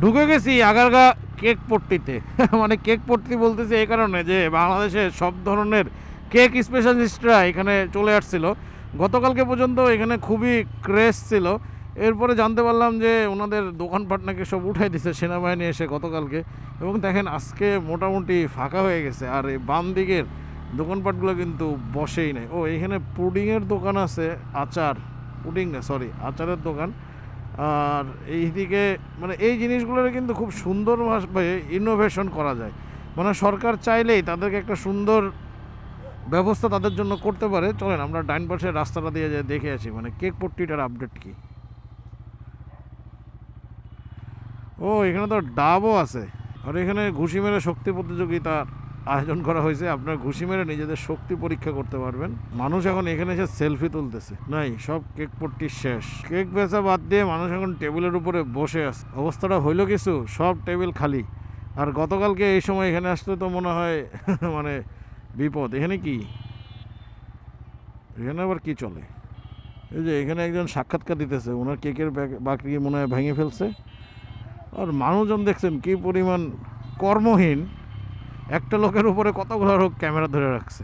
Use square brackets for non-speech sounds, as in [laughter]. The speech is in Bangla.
ঢুকে গেছি আগারগা কেক পট্টিতে। [laughs] মানে কেক পট্টি বলতেছি এই কারণে যে বাংলাদেশে সব ধরনের কেক স্পেশালিস্টরা এখানে চলে আসছিল। গতকালকে পর্যন্ত এখানে খুবই ক্রেজ ছিল। এরপরে জানতে পারলাম যে ওনাদের দোকানপাট নাকি সব উঠাই দিছে সেনাবাহিনী এসে গতকালকে। এবং দেখেন আজকে মোটামুটি ফাঁকা হয়ে গেছে আর এই বাম দিকের দোকানপাটগুলো কিন্তু বসেই নেই। ও, এখানে পুডিংয়ের দোকান আছে, আচার, পুডিং না সরি আচারের দোকান। আর এইদিকে মানে এই জিনিসগুলোর কিন্তু খুব সুন্দরভাবে ইনোভেশন করা যায়। মানে সরকার চাইলেই তাদেরকে একটা সুন্দর ব্যবস্থা তাদের জন্য করতে পারে। চলেন আমরা ডাইন পাশের রাস্তাটা দিয়ে যাই দেখে আসি মানে কেক পট্টিটার আপডেট কি? ও, এখানে তো ডাবও আছে। আর এখানে ঘুষি মেরে শক্তি প্রতিযোগিতার আয়োজন করা হয়েছে, আপনার ঘুষি মেরে নিজেদের শক্তি পরীক্ষা করতে পারবেন। মানুষ এখন এখানে এসে সেলফি তুলতেছে। নাই, সব কেক পট্টি শেষ। কেক বেচা বাদ দিয়ে মানুষ এখন টেবিলের উপরে বসে আছে। অবস্থাটা হইল কিছু? সব টেবিল খালি। আর গতকালকে এই সময় এখানে আসতে তো মনে হয় [laughs] মানে বিপদ। এখানে কি? এখানে আবার কি চলে? এই যে এখানে একজন সাক্ষাৎকার দিতেছে। ওনার কেকের বাকরি মনে হয় ভেঙে ফেলছে। আর মানুষজন দেখছেন কি পরিমাণ কর্মহীন। একটা লোকের উপরে কতগুলো লোক ক্যামেরা ধরে রাখছে?